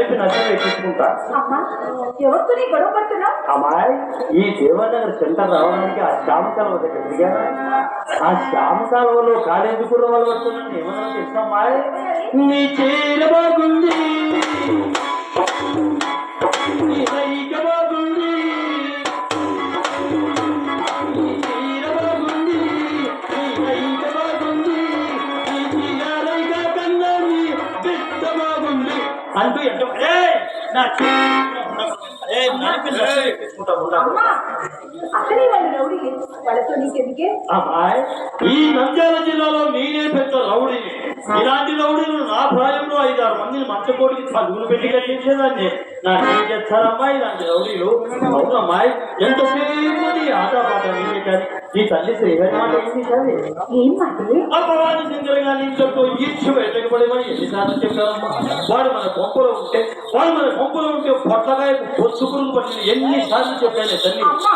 నడిపి నచ్చ ఎక్కించుకుంటా. అమ్మా ఎవరితో నీ గొడవ పడుతున్నావు? అమ్మాయి ఈ దేవనగర్ సెంటర్ రావడానికి ఆ శ్యామ కాలువ దగ్గర ఆ శ్యామ కాలువలో కాలేజీ వాళ్ళు పడుతున్నాను ఏమన్నా తెలుసా అమ్మాయి? నీ చీర నీ బాగుంది. అంటూ ఈ నంద్యాల జిల్లాలో నేనే పెద్ద రౌడీని ఇలాంటి రౌడీలు నా ప్రాయంలో ఐదారు మందిని మంచకోటికి చదువులు పెట్టి కట్టించేదాన్ని నాకేం చేస్తారమ్మా ఇలాంటి రౌడీలు అవునమ్మాయి ఎంతసేపు కానీ నీ తల్లి శ్రీహరి మాట ఏంటి సరే ఏం మాటే? అమ్మవారి సింగర్ గారి ఇంట్లో ఈడ్చి వెళ్ళకబడమని ఎన్నిసార్లు చెప్పారమ్మా. వాడు మన కొంపలో ఉంటే వాడు మన కొంపలో ఉంటే పొట్లకాయ పొచ్చుకురుగు పట్టిన ఎన్నిసార్లు చెప్పాను తల్లి. అమ్మా!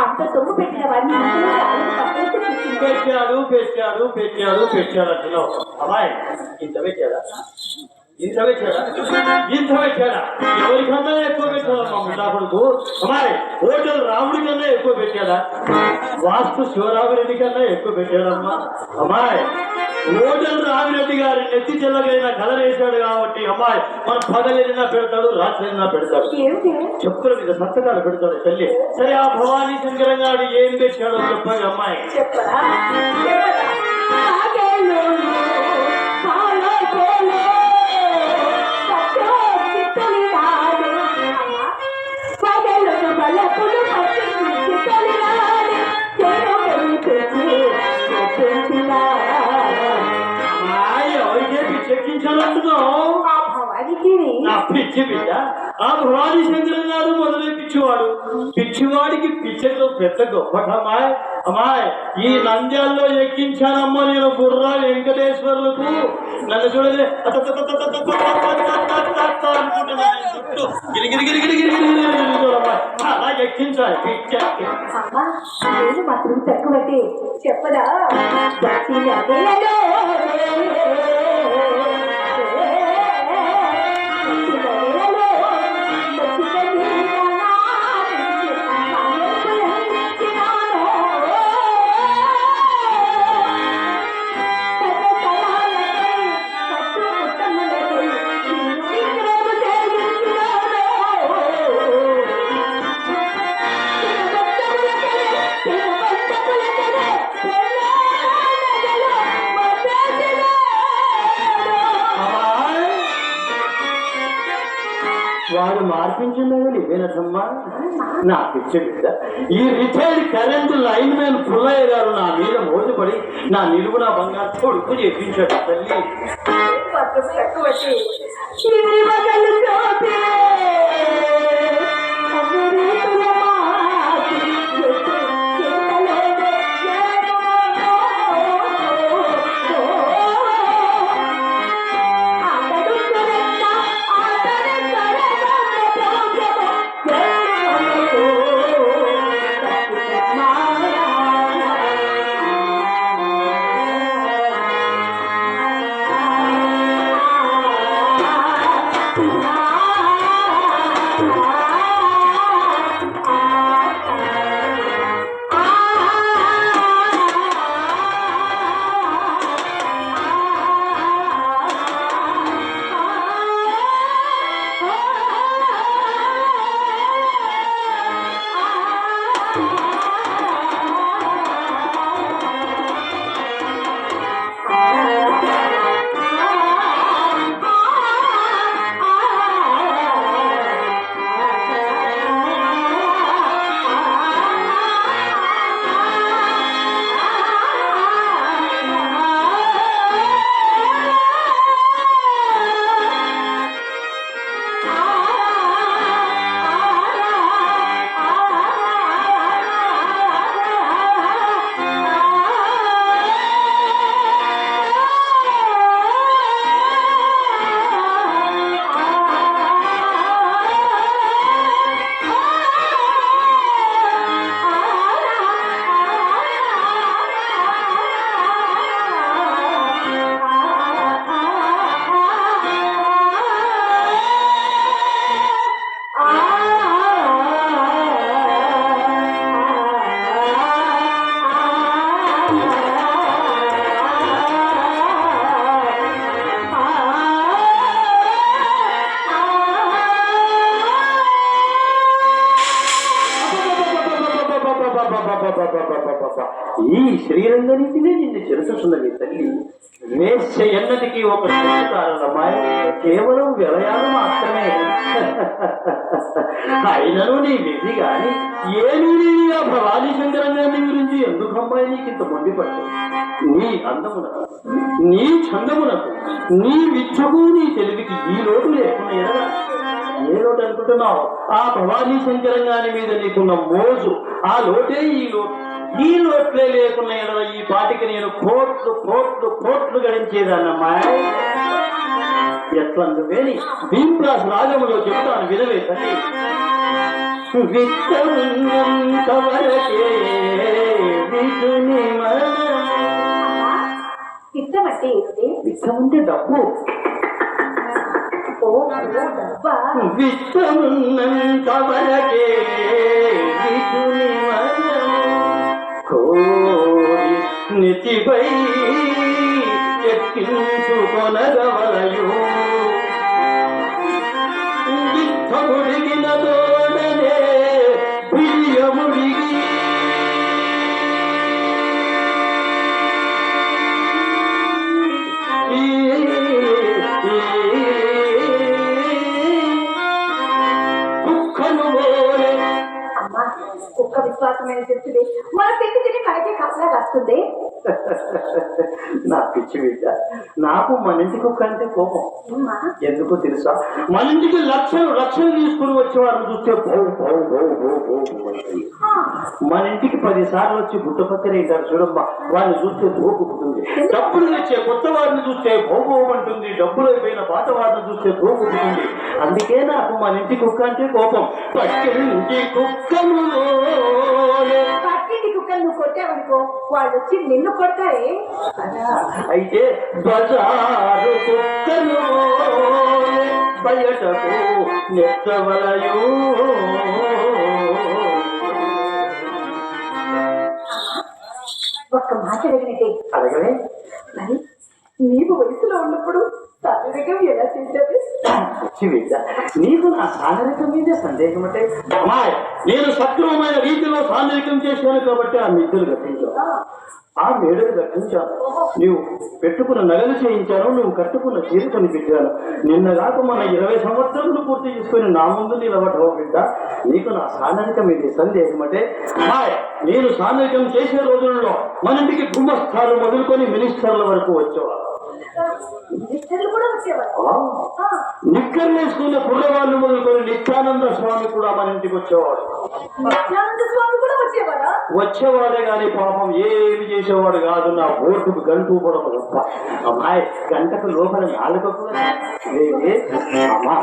అంత సొమ్ము పెట్టిన వాడిని ఇంట్లో రాళ్ళకు పక్కనెత్తి కూర్చున్నావు. పెట్టాడు పెట్టాడు పెట్టాడు పెట్టాడు అంటున్నావు. అమ్మాయి ఇంత పెట్టాడా? ఇంత పెట్టాడా ఇంత పెట్టాడా ఎవరికన్నా ఎక్కువ పెట్టాడా మా ముఠా కొడుకు అమ్మాయి హోటల్ రాముడి కన్నా ఎక్కువ పెట్టాడా వాస్తు శివరామిరెడ్డి కన్నా ఎక్కువ పెట్టాడమ్మా అమ్మాయి హోటల్ రామిరెడ్డి గారి నెత్తి చెల్లగైన వేశాడు కాబట్టి అమ్మాయి మన పగలైనా పెడతాడు రాత్రి పెడతాడు. చెప్పుల మీద సంతకాలు పెడతాడు తల్లి. సరే ఆ భవానీ శంకరంగాడు ఏం పెట్టాడో చెప్పాడు అమ్మాయి. చెప్పరా? పిచ్చి బిడ్డ. ఆ భవానీ శంకరం గారు మొదలై పిచ్చివాడు. పిచ్చివాడికి పిచ్చలో పెద్ద గొప్పట అమ్మాయి అమ్మాయి ఈ నంద్యాల్లో ఎక్కించానమ్మా నేను బుర్రా వెంకటేశ్వర్లకు. నన్ను చూడలే. అలా గిరిగిరి గిరిగిరి అమ్మా నేను మాత్రం తక్కువైతే చెప్పదా? నివేనమ్మా నా పిచ్చి మీద ఈ retired current line man Pullaiah garu నా మీద మోసపడి నా నిలువున బంగారు కొడుకు చేపించాడు తల్లి. వేశ్య ఎన్నటికీ ఒక కారణమాయ కేవలం విలయాలు మాత్రమే. అయినను నీ విధి గాని ఏమీ లేని ఆ భవానీ శంకరంగాన్ని గురించి ఎందుకు అమ్మాయి నీకు ఇంత మండిపడ్డు నీ అందమునకు నీ చందమునకు నీ విద్యకు నీ తెలివికి ఈ లోటు లేకుండా ఏ లోటు అనుకుంటున్నావు? ఆ భవానీ శంకరంగాని మీద నీకున్న మోజు ఆ లోటే ఈ లోటు. ఈ లోట్లే లేకున్నా ఎడల ఈ పాటికి నేను కోట్లు కోట్లు కోట్లు గడించేదాన్నమ్మా. ఎట్లందువేని భీమ్రాస్ రాగములో చెబుతాను వినవే తల్లి. విత్తమున్నంత వరకే విధుని విత్తముంటే డబ్బు. విత్తమున్నంత వరకే విధుని మన కోరి నితిపై ఎక్కించుకొనగవలయు. విత్తముడిగిన నా పిచ్చి బిడ్డ. నాకు మన ఇంటి కుక్క అంటే కోపం ఎందుకో తెలుసా? మన ఇంటికి లక్షలు లక్షలు తీసుకుని వచ్చేవారు చూస్తే భౌ భౌ భౌ భౌ భౌ అంటుంది. ఆ, మన ఇంటికి పది సార్లు వచ్చి గుట్టపక్కనే ఉంటారు చూడమ్మా. వారిని చూస్తే ధోకుపుతుంది డబ్బులు తెచ్చే కొత్త వారిని చూస్తే భోగోమంటుంది డబ్బులు అయిపోయిన పాత వారిని చూస్తే ధోకుపుతుంది అందుకే నాకు మన ఇంటి కుక్క అంటే కోపం. పక్కింటి కుక్కను పక్కింటి కుక్కలు నువ్వు కొట్టావనుకో వాళ్ళు వచ్చి నిన్ను కొడతారే? అయితే బజారు కుక్కను బయటకు నెట్టవలయు. ఒక్క మాట అడిగినట్టే అడగలే మరి నీవు వయసులో ఉన్నప్పుడు శారీరకం ఎలా చేసేది బిడ్డ నీకు నా సాగరికం మీదే సందేహం అంటే నేను రీతిలో సాంద్రికం చేశాను కాబట్టి ఆ మిద్దెలు కట్టించాను ఆ. మేడలు కట్టించాను నువ్వు పెట్టుకున్న నగలు చేయించాను నువ్వు కట్టుకున్న చీర కనిపించాను నిన్న కాక మన ఇరవై సంవత్సరాలు పూర్తి చేసుకుని నా ముందు నిలబడవు బిడ్డ. నీకు నా సాంద్రికం ఇది సందేహం అంటే అమ్మాయి నేను సాంద్రికం చేసే రోజుల్లో మన ఇంటికి గుమ్మస్థాలు మొదలుకొని మినిస్టర్ల వరకు వచ్చేవారు మిస్టర్లు కూడా వచ్చేవారు ఆ, ఆ, నిక్కర్లు వేసుకున్న కుర్రవాళ్ళు మొదలుకొని నిత్యానంద స్వామి కూడా మన ఇంటికి వచ్చేవాడు వచ్చేవాడే? గాని పాపం ఏమి చేసేవాడు కాదు నా ఓటుకు గంటు కూడా తప్ప అమ్మాయి గంటకు లోపల. అమ్మా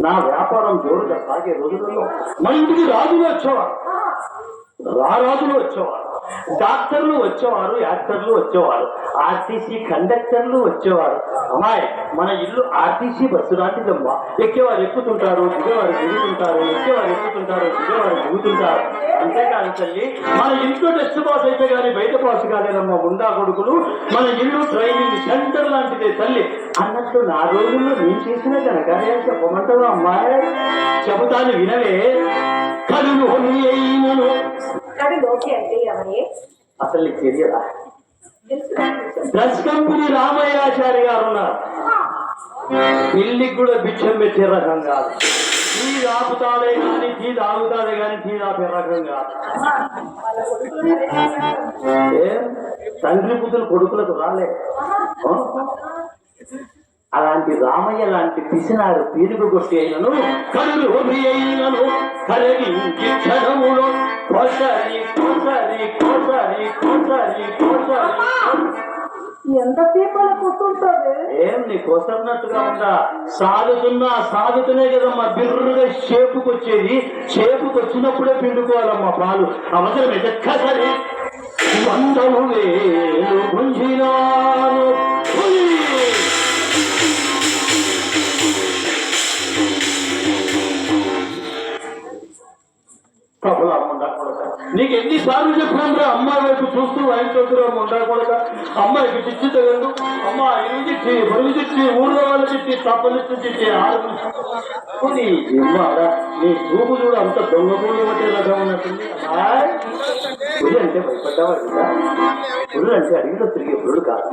నా వ్యాపారం జోరుగా సాగే రోజులలో ఇంటికి రాజులు వచ్చేవారు. రారాజులు వచ్చేవారు. డాక్టర్లు వచ్చేవారు యాక్టర్లు వచ్చేవారు ఆర్టీసీ కండక్టర్లు వచ్చేవారు. అమ్మాయి మన ఇల్లు ఆర్టీసీ బస్సు లాంటిదమ్మా. ఎక్కేవారు ఎక్కుతుంటారు దిగేవారు దిగుతుంటారు ఎక్కేవారు ఎక్కుతుంటారు దిగేవారు దిగుతుంటారు. అంతేకాదు తల్లి మన ఇంట్లో టెస్ట్ పాస్ అయితే కానీ బయట పాస్ కాలేదమ్మా ముందా కొడుకులు. మన ఇల్లు ట్రైనింగ్ సెంటర్ లాంటిదే తల్లి. అన్నట్లు నా రోజుల్లో నేను చేసిన ఘనకార్యాలు చెప్పమంటావా అమ్మాయి? చెబుతాను వినవే. కలుగు అయినను. కానీ లోకి అంటే ఎవరే అసలు నీకు తెలియదా? డ్రస్ కంపెనీ రామయ్యాచారి గారు ఉన్నారు. ఇల్లికి కూడా బిచ్చం పెట్టే రకం కాదు. టీ ఆపుతాడే కానీ టీ తాగుతాడే కానీ టీ ఆపే రకం కాదు. తండ్రి పుత్రులు కొడుకులకు రాలే. అలాంటి రామయ్య లాంటి పిసినారు పీరుగు కొట్టి అయినను కళ్ళు అయినను కరగించి క్షణములో కోసరి కోసరి కోసరి కోసరి కోసరి. ఎంతసేపు అలా కూర్చుంటారు ఏం నీ కొసరినట్టుగా ఉందా? సాగుతున్నా సాగుతూనే కదమ్మా. బిర్రుగా షేపుకి వచ్చేది షేపుకి వచ్చినప్పుడే పిండుకోవాలమ్మా పాలు. అవసరం ఎక్కసరి వందలు వేలు గుంజినాను. నీకు ఎన్నిసార్లు చెప్పినాం రా అమ్మాయి వైపు చూస్తూ ఆయన చూద్దరు ఉండకూడక అమ్మాయికి చిచ్చి తగదు అమ్మ ఆయన చిచ్చి బరువు చిచ్చి ఊళ్ళో వాళ్ళు చిచ్చి తప్పని చిచ్చి ఆడుకుని నీ చూపు చూడ అంత దొంగ పూలు పట్టే రకం ఉన్నట్టుంది. అంటే భయపడ్డావా అంటే అడిగిన తిరిగి ఎప్పుడు కాదు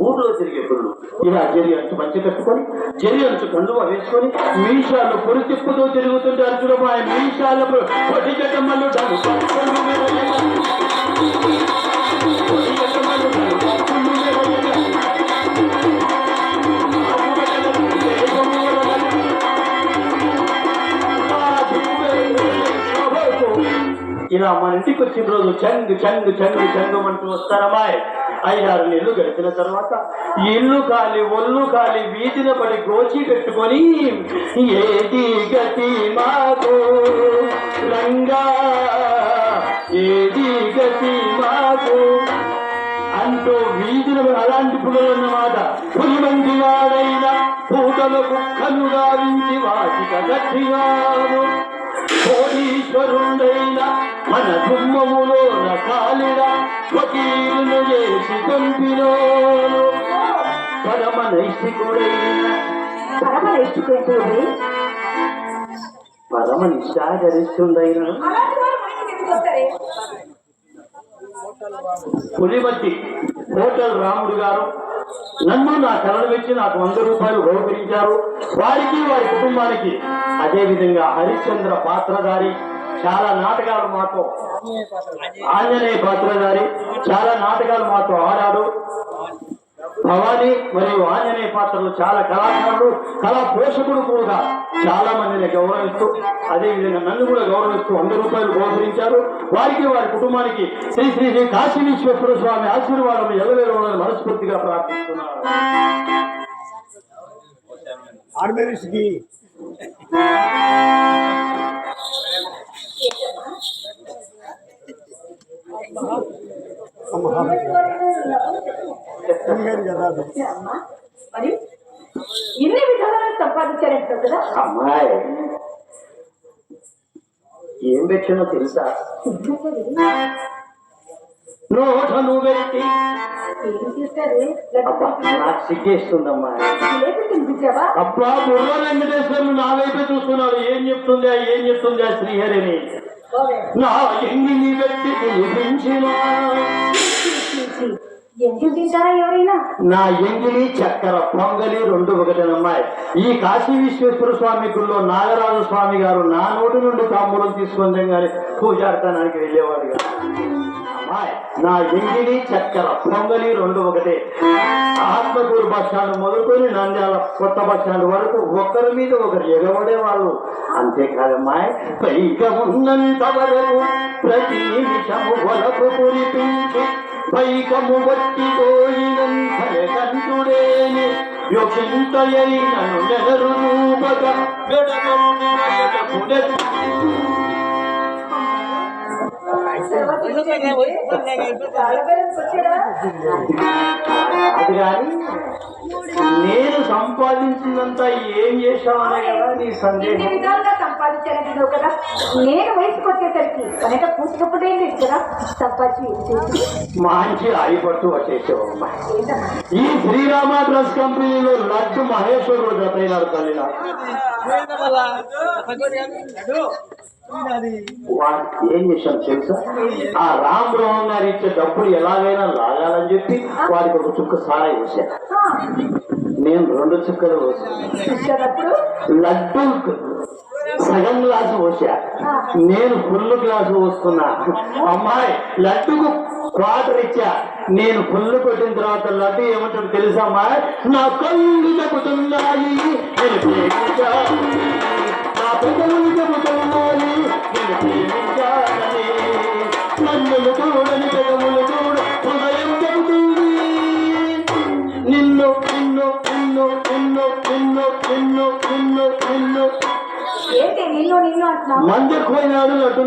ఊర్లో జరిగే పనులు. ఇలా జరి అంచు మంచి కట్టుకొని జరి అంచు కండువ వేసుకొని మీషాలు పొడి తిప్పుతూ తిరుగుతుంటే అర్జున ఆయన మీషాలు పొడి గట్టమ్మలు ఇలా మన ఇంటికి వచ్చిన రోజు చంగ్ చంగ్ చంగ్ చంగ్ అంటూ వస్తారమ్మాయి ఐదారు నెలలు గడిపిన తర్వాత ఇల్లు కాలి ఒళ్ళు కాలి వీధిన పడి గోచి పెట్టుకొని ఏది గతి మాకు? రంగా ఏది గతి మాకు? అంటూ వీధిన అలాంటి పులులన్నమాట. పులి మంది వాడైనా పూటల కుక్కను గావించి వాటిక గట్టిగాను మన గుమ్మములో కాలిడా వకీలును చేసి పంపినోను. పరమనైష్టికుడైనా పరమనైష్టికుడు పరమ నిష్ఠాగరిస్తుండైనా పులిమతి హోటల్ రాముడు గారు నన్ను నా కళలు వచ్చి నాకు వంద రూపాయలు బహుకరించారు వారికి వారి కుటుంబానికి. అదే విధంగా హరిశ్చంద్ర పాత్రధారి చాలా నాటకాలు మాతో. ఆంజనేయ పాత్రధారి చాలా నాటకాలు మాతో ఆడాడు. భవాని మరియు ఆంజనేయ పాత్రలు చాలా కళాకారులు కళా పోషకుడు కూడా. చాలా మందిని గౌరవిస్తూ అదే విధంగా నన్ను కూడా గౌరవిస్తూ వంద రూపాయలు గౌరవించారు వారికి వారి కుటుంబానికి శ్రీ శ్రీ శ్రీ కాశీ విశ్వేశ్వర స్వామి ఆశీర్వాదం ఎల్లవేరు మనస్ఫూర్తిగా ప్రార్థిస్తున్నారు. అమ్మా మరి ఇన్ని విధాలుగా సంపాదించారంటావు కదా? అమ్మాయి ఏం పెట్టినో తెలుసా? నోటను పెట్టి నాకు సిగ్గేస్తుందమ్మా అబ్బా బుర్ర వెంకటేశ్వరులు నా వైపే చూస్తున్నాడు ఏం చెప్తుందా ఏం చెప్తుందా శ్రీహరిని? నా ఎంగిని పెట్టి పిలిపించిన ఎందుకు తింటారా ఎవరైనా? నా ఎంగిలి చక్కెర పొంగలి రెండు ఒకటేనమ్మాయి. ఈ కాశీ విశ్వేశ్వర స్వామి గుళ్ళో నాగరాజు స్వామి గారు నా నోటి నుండి తాంబూలం తీసుకొని గాని పూజార్థానానికి వెళ్ళేవాడు కాదు. అమ్మాయి నా ఎంగిలి చక్కెర పొంగలి రెండు ఒకటే. ఆత్మకూరు బస్ మొదలుకొని నంద్యాల కొత్త బస్ వరకు ఒకరి మీద ఒకరు ఎగబడే వాళ్ళు అంతేకాదమ్మాయి పైగా ఉన్నంత వరకు ప్రతి నిమిషము వరకు కురిపించి వైకము బట్టి పోయినం ఫలకంతుడేని యోచింతయైనను ఎదరు రూపక వెడగము అది కానీ నేను సంపాదించిందంతా ఏం చేశామనే కదా నీ సందేహం. విధాలుగా సంపాదించారంటున్నావు కదా. నేను వయసుకు వచ్చేసరికి కనుక పూసినప్పుడు ఏం లేదు కదా. సంపాదించి మంచి ఆయిపట్టు వచ్చేసావమ్మా ఈ శ్రీరామ డ్రస్ కంపెనీలో లడ్డు మహేశ్వరుడు జతైనాడు తల్లి నాకు వాడు ఏం చేశాను తెలుసా? ఆ రామ్ రోహన్ గారు ఇచ్చే డబ్బులు ఎలాగైనా లాగాలని చెప్పి వాడికి ఒక చుక్క సారా వేశాను నేను రెండు చుక్కలు లడ్డు సగం గ్లాసు పోసా. నేను ఫుల్ గ్లాసు పోస్తున్నా అమ్మాయి లడ్డుకు క్వార్టర్ ఇచ్చా. నేను ఫుల్ కొట్టిన తర్వాత లడ్డు ఏమంటాడు తెలుసా అమ్మాయి? నా కళ్ళు చెబుతున్నాయి నా పెదవులు చెబుతున్నాయి నన్ను చూడని மஞ்சள் கோயில் நடுவில்